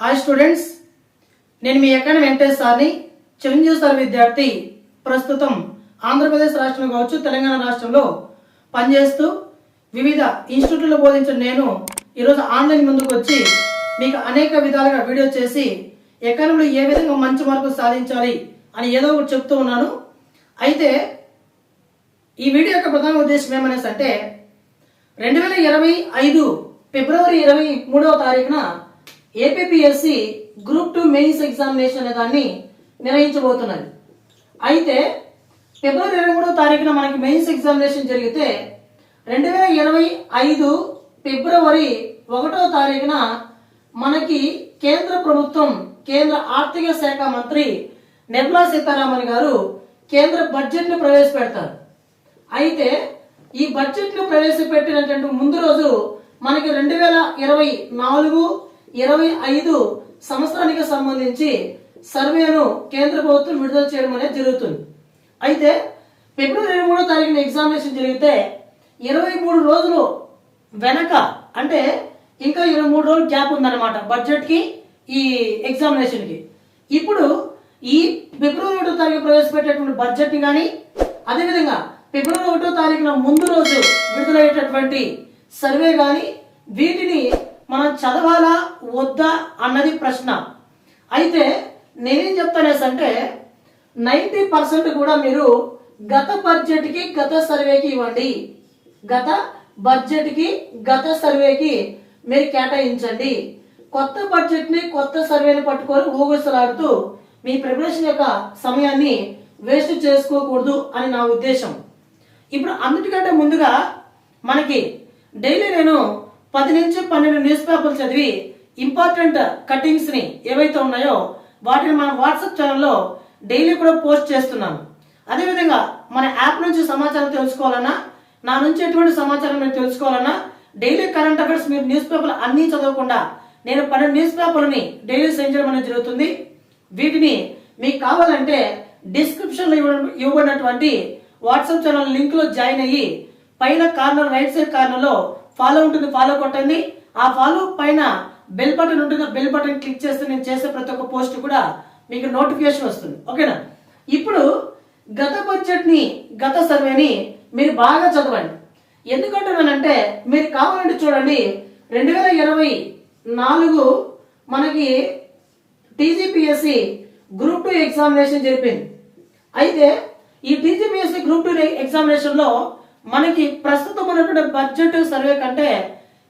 Hi students నేను మీ ఎక్కడ వెంకటేష్ సార్ని. చిరంజీవి సార్ విద్యార్థి. ప్రస్తుతం ఆంధ్రప్రదేశ్ రాష్ట్రం కావచ్చు తెలంగాణ రాష్ట్రంలో పనిచేస్తూ వివిధ ఇన్స్టిట్యూట్లో బోధించిన నేను ఈరోజు ఆన్లైన్ ముందుకు వచ్చి మీకు అనేక విధాలుగా వీడియో చేసి ఎకానమీలో ఏ విధంగా మంచి మార్కులు సాధించాలి అని ఏదో ఒకటి చెప్తూ ఉన్నాను. అయితే ఈ వీడియో యొక్క ప్రధాన ఉద్దేశం ఏమనేసి అంటే రెండు వేల ఇరవై ఐదు ఫిబ్రవరి ఇరవై మూడవ తారీఖున APSC group two mains examination అనే దాన్ని నిర్వహించబోతున్నది అయితే ఫిబ్రవరి ఇరవై మూడో తారీఖున మనకి మెయిన్స్ ఎగ్జామినేషన్ జరిగితే రెండు వేల ఇరవై ఐదు ఫిబ్రవరి ఒకటో తారీఖున మనకి కేంద్ర ప్రభుత్వం కేంద్ర ఆర్థిక శాఖ మంత్రి నిర్మలా సీతారామన్ గారు కేంద్ర బడ్జెట్ను ప్రవేశపెడతారు. అయితే ఈ బడ్జెట్ను ప్రవేశపెట్టినటువంటి ముందు రోజు మనకి రెండు వేల ఇరవై నాలుగు ఇరవై ఐదు సంవత్సరానికి సంబంధించి సర్వేను కేంద్ర ప్రభుత్వం విడుదల చేయడం అనేది జరుగుతుంది. అయితే ఫిబ్రవరి ఇరవై మూడో తారీఖున ఎగ్జామినేషన్ జరిగితే ఇరవై మూడు రోజులు వెనక అంటే ఇంకా ఇరవై మూడు రోజులు గ్యాప్ ఉందన్నమాట బడ్జెట్కి ఈ ఎగ్జామినేషన్కి. ఇప్పుడు ఈ ఫిబ్రవరి ఒకటో తారీఖు ప్రవేశపెట్టేటువంటి బడ్జెట్ని కానీ అదేవిధంగా ఫిబ్రవరి ఒకటో తారీఖున ముందు రోజు విడుదలయ్యేటటువంటి సర్వే కానీ వీటిని మనం చదవాలా వద్దా అన్నది ప్రశ్న. అయితే నేనేం చెప్తానేసంటే నైంటీ పర్సెంట్ కూడా మీరు గత బడ్జెట్కి గత సర్వేకి ఇవ్వండి. గత బడ్జెట్కి గత సర్వేకి మీరు కేటాయించండి. కొత్త బడ్జెట్ని కొత్త సర్వేని పట్టుకొని ఊగుసలాడుతూ మీ ప్రిపరేషన్ యొక్క సమయాన్ని వేస్ట్ చేసుకోకూడదు అని నా ఉద్దేశం. ఇప్పుడు అన్నిటికంటే ముందుగా మనకి డైలీ నేను పది నుంచి పన్నెండు న్యూస్ పేపర్లు చదివి ఇంపార్టెంట్ కటింగ్స్ని ఏవైతే ఉన్నాయో వాటిని మన వాట్సాప్ ఛానల్లో డైలీ కూడా పోస్ట్ చేస్తున్నాను. అదేవిధంగా మన యాప్ నుంచి సమాచారం తెలుసుకోవాలన్నా నా నుంచి ఎటువంటి సమాచారం మీరు తెలుసుకోవాలన్నా డైలీ కరెంట్ అఫైర్స్ మీరు న్యూస్ పేపర్లు అన్నీ చదవకుండా నేను పన్నెండు న్యూస్ పేపర్లని డైలీ సెండ్ చేయడం అనేది జరుగుతుంది. వీటిని మీకు కావాలంటే డిస్క్రిప్షన్లో ఇవ్వ ఇవ్వబడినటువంటి వాట్సాప్ ఛానల్ లింక్లో జాయిన్ అయ్యి పైన కార్నర్ రైట్ సైడ్ కార్నర్లో ఫాలో ఉంటుంది ఫాలో కొట్టండి. ఆ ఫాలో పైన బెల్ బటన్ ఉంటుంది. బెల్ బటన్ క్లిక్ చేస్తే నేను చేసే ప్రతి ఒక్క పోస్ట్ కూడా మీకు నోటిఫికేషన్ వస్తుంది. ఓకేనా ఇప్పుడు గత బడ్జెట్ని గత సర్వేని మీరు బాగా చదవండి. ఎందుకంటున్నానంటే మీరు కావాలంటే చూడండి రెండు వేల ఇరవై నాలుగు మనకి టీజీపీఎస్సి గ్రూప్ టూ ఎగ్జామినేషన్ జరిపింది. అయితే ఈ టీజీపీఎస్సి గ్రూప్ టూ ఎగ్జామినేషన్లో మనకి ప్రస్తుతం ఉన్నటువంటి బడ్జెట్ సర్వే కంటే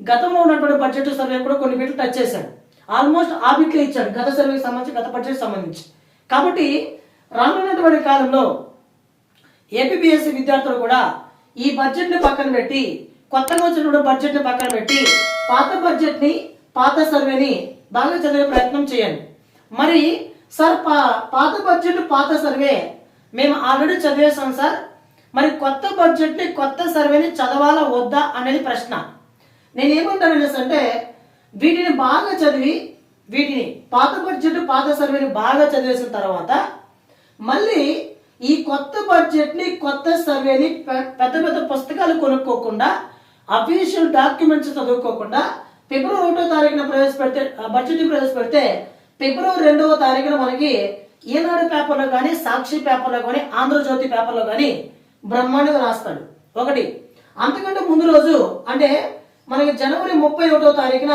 గతంలో ఉన్నటువంటి బడ్జెట్ సర్వే కూడా కొన్ని బిట్లు టచ్ చేశాడు ఆల్మోస్ట్ ఆ బిట్లే ఇచ్చాడు గత సర్వేకి సంబంధించి గత బడ్జెట్ సంబంధించి. కాబట్టి రానున్నటువంటి కాలంలో ఏపీఎస్సి విద్యార్థులు కూడా ఈ బడ్జెట్ని పక్కన పెట్టి కొత్తగా వచ్చినటువంటి బడ్జెట్ని పక్కన పెట్టి పాత బడ్జెట్ని పాత సర్వేని బాగా చదివే ప్రయత్నం చేయండి. మరి సార్ పా పాత బడ్జెట్ పాత సర్వే మేము ఆల్రెడీ చదివేసాం సార్. మరి కొత్త బడ్జెట్ని కొత్త సర్వేని చదవాలా వద్దా అనేది ప్రశ్న. నేనేమంటాను అనేసి అంటే వీటిని బాగా చదివి వీటిని పాత బడ్జెట్ పాత సర్వేని బాగా చదివేసిన తర్వాత మళ్ళీ ఈ కొత్త బడ్జెట్ని కొత్త సర్వేని పెద్ద పెద్ద పుస్తకాలు కొనుక్కోకుండా అఫీషియల్ డాక్యుమెంట్స్ చదువుకోకుండా ఫిబ్రవరి ఒకటో తారీఖున ప్రవేశపెడితే ఆ ప్రవేశపెడితే ఫిబ్రవరి రెండవ తారీఖున మనకి ఈనాడు పేపర్లో కానీ సాక్షి పేపర్లో కానీ ఆంధ్రజ్యోతి పేపర్లో కానీ బ్రహ్మాండంగా రాస్తాడు. ఒకటి అంతకంటే ముందు రోజు అంటే మనకి జనవరి ముప్పై ఒకటో తారీఖున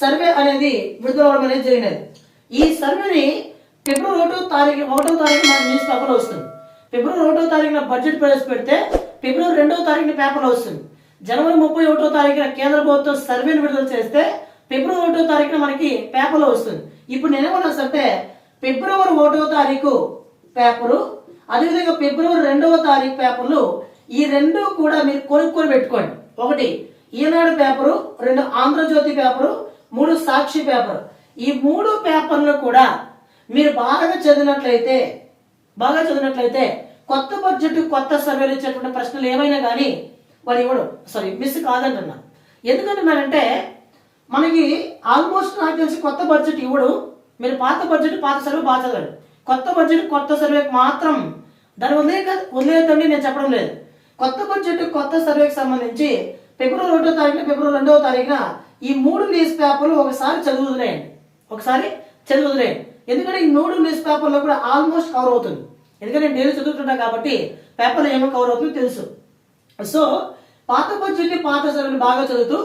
సర్వే అనేది విడుదల అనేది జరిగినది. ఈ సర్వేని ఫిబ్రవరి ఒకటో తారీఖు ఒకటో తారీఖు మన న్యూస్ పేపర్లో వస్తుంది. ఫిబ్రవరి ఒకటో తారీఖున బడ్జెట్ ప్రవేశపెడితే ఫిబ్రవరి రెండవ తారీఖున పేపర్లో వస్తుంది. జనవరి ముప్పై ఒకటో తారీఖున కేంద్ర ప్రభుత్వం సర్వేని విడుదల చేస్తే ఫిబ్రవరి ఒకటో తారీఖున మనకి పేపర్లో వస్తుంది. ఇప్పుడు నేనేమన్నా అంటే ఫిబ్రవరి ఒకటో తారీఖు పేపరు అదేవిధంగా ఫిబ్రవరి రెండవ తారీఖు పేపర్లు ఈ రెండు కూడా మీరు కొనుక్కొని పెట్టుకోండి. ఒకటి ఈనాడు పేపరు రెండు ఆంధ్రజ్యోతి పేపరు మూడు సాక్షి పేపర్. ఈ మూడు పేపర్లు కూడా మీరు బాగా చదివినట్లయితే బాగా చదివినట్లయితే కొత్త బడ్జెట్ కొత్త సర్వేలు ఇచ్చేటువంటి ప్రశ్నలు ఏమైనా కానీ వాడు ఇవ్వడు. సారీ మిస్ కాదంటున్నా. ఎందుకంటున్నానంటే మనకి ఆల్మోస్ట్ నాకు తెలిసి కొత్త బడ్జెట్ ఇవ్వడు. మీరు పాత బడ్జెట్ పాత సర్వే బాగా చదవండి. కొత్త బడ్జెట్ కొత్త సర్వేకి మాత్రం దాన్ని వదిలే వదిలేదండి నేను చెప్పడం లేదు. కొత్త బడ్జెట్ కొత్త సర్వేకి సంబంధించి ఫిబ్రవరి ఒకటో తారీఖున ఫిబ్రవరి రెండవ తారీఖున ఈ మూడు న్యూస్ పేపర్లు ఒకసారి చదువుతున్నాయండి ఒకసారి చదివి ఎందుకంటే ఈ మూడు న్యూస్ పేపర్లో కూడా ఆల్మోస్ట్ కవర్ అవుతుంది. ఎందుకంటే నేను డైలీ కాబట్టి పేపర్లో ఏమో కవర్ అవుతుందో తెలుసు. సో పాత బడ్జెట్ పాత సర్వేలు బాగా చదువుతూ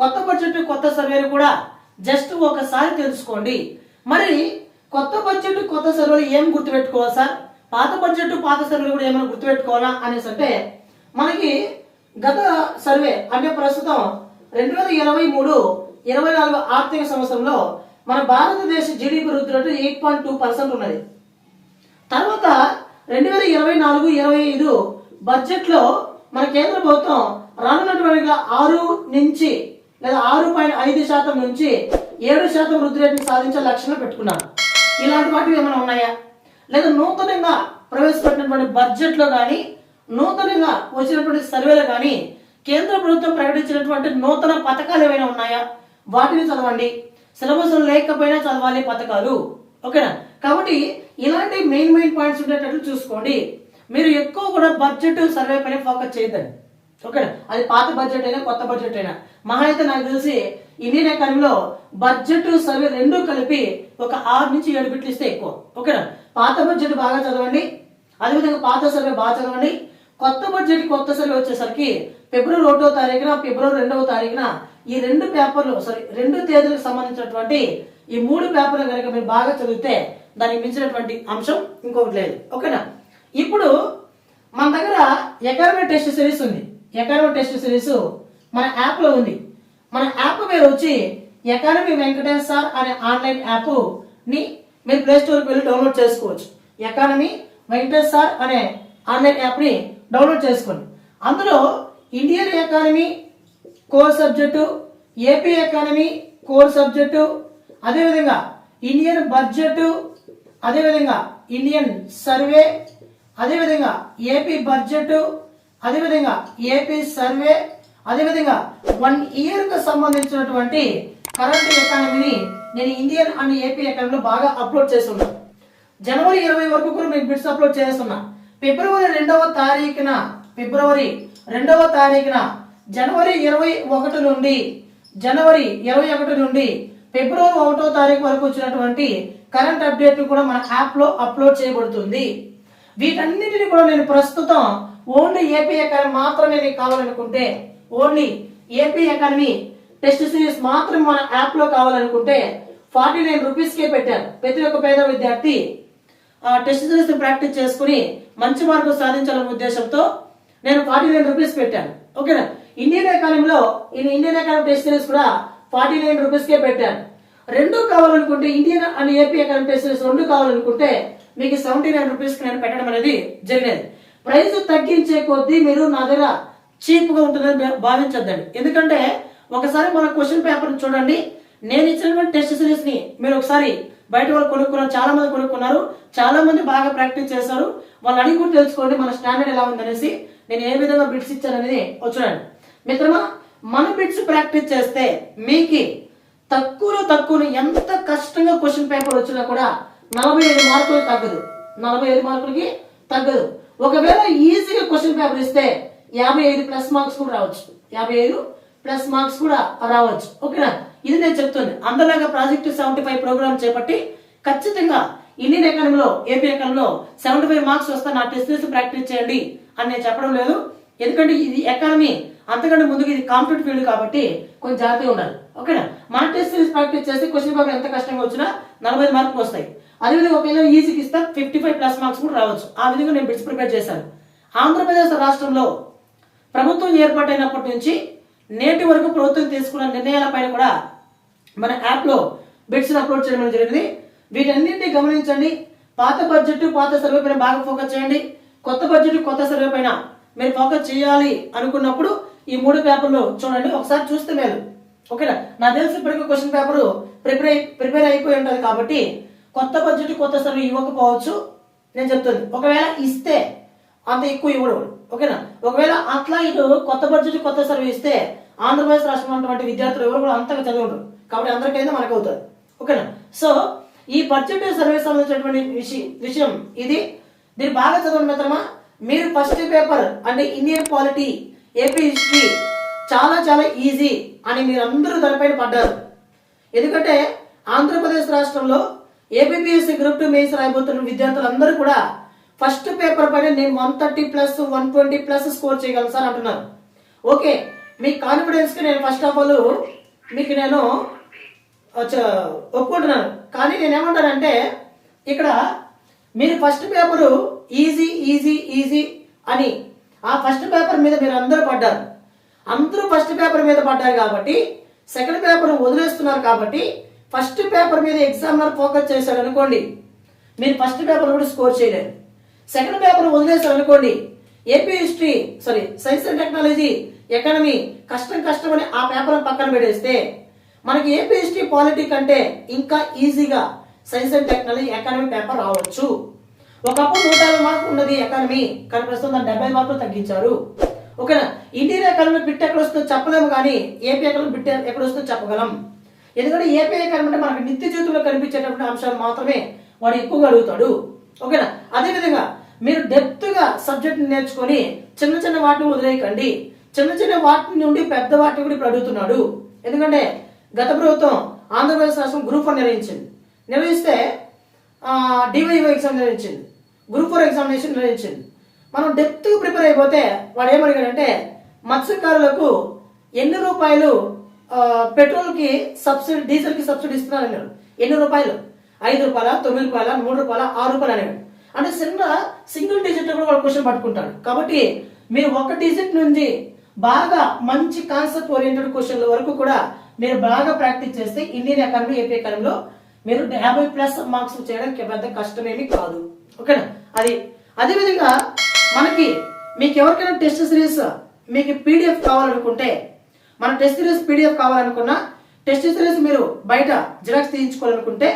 కొత్త బడ్జెట్ కొత్త సర్వేలు కూడా జస్ట్ ఒకసారి తెలుసుకోండి. మరి కొత్త బడ్జెట్ కొత్త సర్వేలు ఏం గుర్తుపెట్టుకోవాలి సార్? పాత బడ్జెట్ పాత సర్వేలు కూడా ఏమైనా గుర్తుపెట్టుకోవాలా అనేసి అంటే మనకి గత సర్వే అంటే ప్రస్తుతం రెండు వేల ఇరవై మూడు ఇరవై నాలుగు ఆర్థిక సంవత్సరంలో మన భారతదేశ జీడిపి వృద్ధి rate eight point two percent ఉన్నది. తర్వాత రెండు వేల ఇరవై నాలుగు ఇరవై ఐదు బడ్జెట్లో మన కేంద్ర ప్రభుత్వం రానున్నటువంటి ఆరు నుంచి లేదా ఆరు పాయింట్ ఐదు శాతం నుంచి ఏడు శాతం వృద్ధి రేటును సాధించే లక్ష్యంలో పెట్టుకున్నారు. ఇలాంటి వాటివి ఏమైనా ఉన్నాయా? లేదా నూతనంగా ప్రవేశపెట్టినటువంటి బడ్జెట్లో కానీ నూతనంగా వచ్చినటువంటి సర్వేలో కానీ కేంద్ర ప్రభుత్వం ప్రకటించినటువంటి నూతన పథకాలు ఏమైనా ఉన్నాయా? వాటిని చదవండి. సిలబస్ లేకపోయినా చదవాలి పథకాలు. ఓకేనా? కాబట్టి ఇలాంటి మెయిన్ మెయిన్ పాయింట్స్ ఉండేటట్లు చూసుకోండి. మీరు ఎక్కువ కూడా బడ్జెట్ సర్వే పైన ఫోకస్ చేయదండి ఓకేనా అది పాత బడ్జెట్ అయినా కొత్త బడ్జెట్ అయినా. మహా అయితే నాకు తెలిసి ఇండియన్ ఎకానమీలో బడ్జెట్ సర్వే రెండు కలిపి ఒక ఆరు నుంచి ఏడు బిట్లు ఇస్తే ఎక్కువ. ఓకేనా పాత బడ్జెట్ బాగా చదవండి అదేవిధంగా పాత సర్వే బాగా చదవండి. కొత్త బడ్జెట్ కొత్త సర్వే వచ్చేసరికి ఫిబ్రవరి ఒకటో తారీఖున ఫిబ్రవరి రెండవ తారీఖున ఈ రెండు పేపర్లు సారీ రెండు తేదీలకు సంబంధించినటువంటి ఈ మూడు పేపర్లు కనుక మీరు బాగా చదివితే దానికి మించినటువంటి అంశం ఇంకొకటి లేదు. ఓకేనా? ఇప్పుడు మన దగ్గర ఎకానమీ టెస్ట్ సిరీస్ ఉంది. ఎకానమీ టెస్ట్ సిరీస్ మన యాప్లో ఉంది. మన యాప్ పేరు వచ్చి ఎకానమీ వెంకటేష్ సార్ అనే ఆన్లైన్ యాప్ని మీరు ప్లేస్టోర్కి వెళ్ళి డౌన్లోడ్ చేసుకోవచ్చు. ఎకానమీ వెంకటేష్ సార్ అనే ఆన్లైన్ యాప్ని డౌన్లోడ్ చేసుకోండి. అందులో Indian economy core subject AP economy core subject అదేవిధంగా ఇండియన్ బడ్జెట్ అదేవిధంగా ఇండియన్ సర్వే అదేవిధంగా ఏపీ బడ్జెట్ అదేవిధంగా ఏపీ సర్వే అదేవిధంగా వన్ ఇయర్కు సంబంధించినటువంటి కరెంట్ ఎకానమీని నేను ఇండియన్ అండ్ ఏపీ ఎకానమీలో బాగా అప్లోడ్ చేస్తున్నాను జనవరి ఇరవై వరకు కూడా మీకు బిట్స్ అప్లోడ్ చేస్తున్నా. ఫిబ్రవరి రెండవ తారీఖున ఫిబ్రవరి రెండవ తారీఖున జనవరి ఇరవై ఒకటి నుండి జనవరి ఇరవై ఒకటి నుండి ఫిబ్రవరి ఒకటో తారీఖు వరకు వచ్చినటువంటి కరెంట్ అప్డేట్ కూడా మన యాప్లో అప్లోడ్ చేయబడుతుంది. వీటన్నిటిని కూడా నేను ప్రస్తుతం ఓన్లీ ఏపీ ఎకానమీ మాత్రమే మీకు కావాలనుకుంటే only AP economy test series మాత్రం మన యాప్లో కావాలనుకుంటే ఫార్టీ నైన్ రూపీస్ కే పెట్టాను ప్రతి ఒక్క పేద విద్యార్థి ఆ టెస్ట్ సిరీస్ ప్రాక్టీస్ చేసుకుని మంచి మార్కులు సాధించాలనే ఉద్దేశంతో నేను ఫార్టీ నైన్ రూపీస్ పెట్టాను. ఓకేనా? ఇండియన్ ఎకానమీలో ఇండియన్ ఎకానమీ టెస్ట్ సిరీస్ కూడా ఫార్టీ నైన్ రూపీస్ కే పెట్టాను. రెండు కావాలనుకుంటే Indian and AP economy test series రెండు కావాలనుకుంటే మీకు సెవెంటీ నైన్ రూపీస్ నేను పెట్టడం అనేది జరిగేది. ప్రైస్ తగ్గించే కొద్దీ మీరు నా దగ్గర చీప్గా ఉంటుందని భా- భావించొద్దండి. ఎందుకంటే ఒకసారి మన క్వశ్చన్ పేపర్ చూడండి. నేను ఇచ్చినటువంటి టెస్ట్ సిరీస్ని మీరు ఒకసారి బయట వాళ్ళు కొనుక్కున్నారు చాలా మంది కొనుక్కున్నారు చాలా మంది బాగా ప్రాక్టీస్ చేశారు. వాళ్ళు అడిగి కూడా తెలుసుకోండి మన స్టాండర్డ్ ఎలా ఉందనేసి నేను ఏ విధంగా బిట్స్ ఇచ్చాను అనేది చూడండి. మిత్రమా మన బిట్స్ ప్రాక్టీస్ చేస్తే మీకు తక్కువలో తక్కువ ఎంత కష్టంగా క్వశ్చన్ పేపర్ వచ్చినా కూడా నలభై ఐదు మార్కులు తగ్గదు. నలభై ఐదు మార్కులకి తగ్గదు. ఒకవేళ ఈజీగా క్వశ్చన్ పేపర్ ఇస్తే యాభై ఐదు ప్లస్ మార్క్స్ కూడా రావచ్చు. యాభై ఐదు ప్లస్ మార్క్స్ కూడా రావచ్చు. ఓకేనా? ఇది నేను చెప్తుంది అందరిలాగా ప్రాజెక్ట్ సెవెంటీ ఫైవ్ ప్రోగ్రామ్ చేపట్టి ఖచ్చితంగా ఇండియన్ ఎకానమీలో ఏపీ ఎకానమీలో సెవెంటీ ఫైవ్ మార్క్స్ వస్తే నా టెస్ట్ ప్రాక్టీస్ చేయండి అని నేను చెప్పడం లేదు. ఎందుకంటే ఇది ఎకానమీ అంతకంటే ముందుకు ఇది కాంపిటేటివ్ ఫీల్డ్ కాబట్టి కొంచెం జాగ్రత్తగా ఉండాలి. ఓకేనా? మన టెస్ట్ సిరీస్ ప్రాక్టీస్ చేస్తే క్వశ్చన్ పేపర్ ఎంత కష్టంగా వచ్చినా నలభై మార్కులు వస్తాయి. అదేవిధంగా ఒకవేళ ఈజీకి ఇస్తా ఫిఫ్టీ ఫైవ్ ప్లస్ మార్క్స్ కూడా రావచ్చు. ఆ విధంగా నేను బిట్స్ ప్రిపేర్ చేశాను. ఆంధ్రప్రదేశ్ రాష్ట్రంలో ప్రభుత్వం ఏర్పాటైనప్పటి నుంచి నేటి వరకు ప్రభుత్వం తీసుకున్న నిర్ణయాలపైన కూడా మన యాప్లో బిట్స్ అప్లోడ్ చేయడం జరిగింది. వీటన్నింటినీ గమనించండి. పాత బడ్జెట్ పాత సర్వే పైన బాగా ఫోకస్ చేయండి. కొత్త బడ్జెట్ కొత్త సర్వే పైన మీరు ఫోకస్ చేయాలి అనుకున్నప్పుడు ఈ మూడు పేపర్లు చూడండి. ఒకసారి చూస్తే మేలు. ఓకేనా? నా తెలిసి ఇప్పటికీ క్వశ్చన్ పేపర్ ప్రిపేర్ ప్రిపేర్ అయిపోయి ఉంటుంది కాబట్టి కొత్త బడ్జెట్ కొత్త సర్వే ఇవ్వకపోవచ్చు. నేను చెప్తుంది. ఒకవేళ ఇస్తే అంత ఎక్కువ ఇవ్వడం. ఓకేనా? ఒకవేళ అట్లా ఇటు కొత్త బడ్జెట్ కొత్త సర్వే ఇస్తే ఆంధ్రప్రదేశ్ రాష్ట్రంలో ఉన్నటువంటి విద్యార్థులు ఎవరు కూడా అంతగా చదివి కాబట్టి అందరికైనా మనకు అవుతుంది. ఓకేనా? సో ఈ బడ్జెట్ సర్వే సంబంధించినటువంటి విషయం విషయం ఇది. దీన్ని బాగా చదవండి మిత్రమా. మీరు ఫస్ట్ పేపర్ అంటే ఇండియన్ పాలిటీ ఏపీ హిస్టరీ చాలా చాలా ఈజీ అని మీరు అందరూ దానిపైన పడ్డారు. ఎందుకంటే ఆంధ్రప్రదేశ్ రాష్ట్రంలో ఏపీఎస్సి గ్రూప్ టూ మెయిన్స్ రాయబోతున్న విద్యార్థులందరూ కూడా ఫస్ట్ పేపర్ పైన నేను one thirty plus one twenty plus score చేయగలను సార్ అంటున్నారు. ఓకే మీ కాన్ఫిడెన్స్కి నేను ఫస్ట్ ఆఫ్ ఆల్ మీకు నేను ఒప్పుకుంటున్నాను. కానీ నేను ఏమంటానంటే ఇక్కడ మీరు first paper easy easy easy అని ఆ ఫస్ట్ పేపర్ మీద మీరు అందరూ పడ్డారు. అందరూ ఫస్ట్ పేపర్ మీద పడ్డారు కాబట్టి సెకండ్ పేపర్ వదిలేస్తున్నారు కాబట్టి ఫస్ట్ పేపర్ మీద ఎగ్జామినర్ ఫోకస్ చేశాడు అనుకోండి మీరు ఫస్ట్ పేపర్ కూడా స్కోర్ చేయలేరు. సెకండ్ పేపర్ వదిలేశారు అనుకోండి AP history sorry science and technology economy కష్టం కష్టం అని ఆ పేపర్ పక్కన పెట్టేస్తే మనకి ఏపీ హిస్టరీ పాలిటీ కంటే ఇంకా ఈజీగా science and technology economy paper రావచ్చు. ఒకప్పుడు నూట యాభై మార్కులు ఉన్నది ఎకానమీ కానీ ప్రస్తుతం దాన్ని డెబ్బై మార్కులు తగ్గించారు. ఓకేనా? ఇంటీరియర్ ఎకానమీ బిట్ ఎక్కడ వస్తుందో చెప్పలేము కానీ ఏపీ ఎకానమీ బిట్ ఎక్కడ వస్తుందో చెప్పగలం. ఎందుకంటే ఏపీ ఎకానమీ అంటే మనకు నిత్య జీవితంలో కనిపించేటటువంటి అంశాలు మాత్రమే వాడు ఎక్కువగా అడుగుతాడు. ఓకేనా? అదేవిధంగా మీరు డెప్త్గా సబ్జెక్ట్ నేర్చుకొని చిన్న చిన్న వాటిని వదిలేయకండి. చిన్న చిన్న వాటి నుండి పెద్ద వాటిని కూడా ఇప్పుడు అడుగుతున్నాడు. ఎందుకంటే గత ప్రభుత్వం ఆంధ్రప్రదేశ్ రాష్ట్రం గ్రూప్ వన్ నిర్వహించింది నిర్వహిస్తే డివైఓ ఎగ్జామ్ నిర్వహించింది గ్రూప్ ఫోర్ ఎగ్జామినేషన్ నిర్వహించింది మనం డెప్త్ ప్రిపేర్ అయిపోతే వాడు ఏమడిగాడంటే మత్స్యకారులకు ఎన్ని రూపాయలు పెట్రోల్కి సబ్సిడీ డీజిల్కి సబ్సిడీ ఇస్తున్నారు అన్నాడు ఎన్ని రూపాయలు? ఐదు రూపాయల తొమ్మిది రూపాయల మూడు రూపాయల ఆరు రూపాయలు అనేవి అంటే చిన్న సింగిల్ డిజిట్ కూడా వాడు క్వశ్చన్ పట్టుకుంటాడు. కాబట్టి మీరు ఒక డిజిట్ నుండి బాగా మంచి కాన్సెప్ట్ ఓరియంటెడ్ క్వశ్చన్ల వరకు కూడా మీరు బాగా ప్రాక్టీస్ చేస్తే ఇండియన్ ఎకానమీ ఏపీ ఎకానమీలో మీరు యాభై ప్లస్ మార్క్స్ చేయడానికి పెద్ద కష్టమేమి కాదు. ఓకేనా? అది అదేవిధంగా మనకి మీకు ఎవరికైనా టెస్ట్ సిరీస్ మీకు పీడిఎఫ్ కావాలనుకుంటే మన టెస్ట్ సిరీస్ పీడిఎఫ్ కావాలనుకున్నా టెస్ట్ సిరీస్ మీరు బయట జిరాక్స్ తీయించుకోవాలనుకుంటే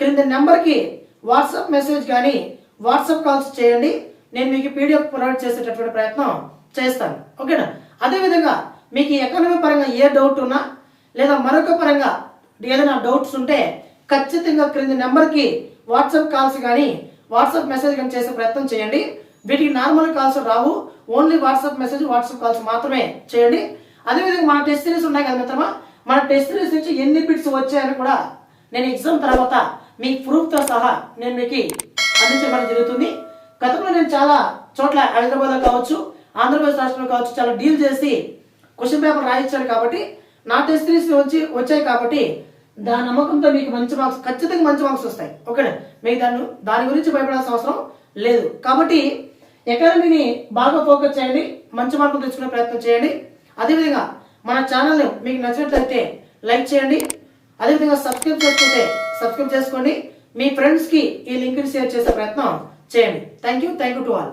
క్రింద నెంబర్కి వాట్సాప్ మెసేజ్ కానీ వాట్సాప్ కాల్స్ చేయండి. నేను మీకు పీడిఎఫ్ ప్రొవైడ్ చేసేటటువంటి ప్రయత్నం చేస్తాను. ఓకేనా? అదేవిధంగా మీకు ఎకానమీ పరంగా ఏ డౌట్ ఉన్నా లేదా మరొక పరంగా ఏదైనా డౌట్స్ ఉంటే ఖచ్చితంగా క్రింది నెంబర్కి వాట్సాప్ కాల్స్ కానీ వాట్సాప్ మెసేజ్ కానీ చేసే ప్రయత్నం చేయండి. వీటికి నార్మల్ కాల్స్ రావు. Only WhatsApp message WhatsApp calls మాత్రమే చేయండి. అదేవిధంగా మన టెస్ట్ సిరీస్ ఉన్నాయి కదా మిత్రమా? మన టెస్ట్ సిరీస్ నుంచి ఎన్ని బిట్స్ వచ్చాయని కూడా నేను ఎగ్జామ్ తర్వాత మీ ప్రూఫ్తో సహా నేను మీకు అందించడం జరుగుతుంది. గతంలో నేను చాలా చోట్ల హైదరాబాద్లో కావచ్చు ఆంధ్రప్రదేశ్ రాష్ట్రంలో కావచ్చు చాలా డీల్ చేసి క్వశ్చన్ పేపర్ రాయించాడు కాబట్టి నా టెస్ట్ సిరీస్ వచ్చి వచ్చాయి కాబట్టి దాని నమ్మకంతో మీకు మంచి మార్క్స్ ఖచ్చితంగా మంచి మార్క్స్ వస్తాయి. ఓకేనా మీకు దాన్ని దాని గురించి భయపడాల్సిన అవసరం లేదు. కాబట్టి ఎకానమీని బాగా ఫోకస్ చేయండి మంచి మార్కులు తెచ్చుకునే ప్రయత్నం చేయండి. అదేవిధంగా మన ఛానల్ మీకు నచ్చినట్లయితే లైక్ చేయండి అదేవిధంగా సబ్స్క్రైబ్ చేసుకుంటే సబ్స్క్రైబ్ చేసుకోండి మీ ఫ్రెండ్స్కి ఈ లింక్ని షేర్ చేసే ప్రయత్నం చేయండి. Thank you thank you to all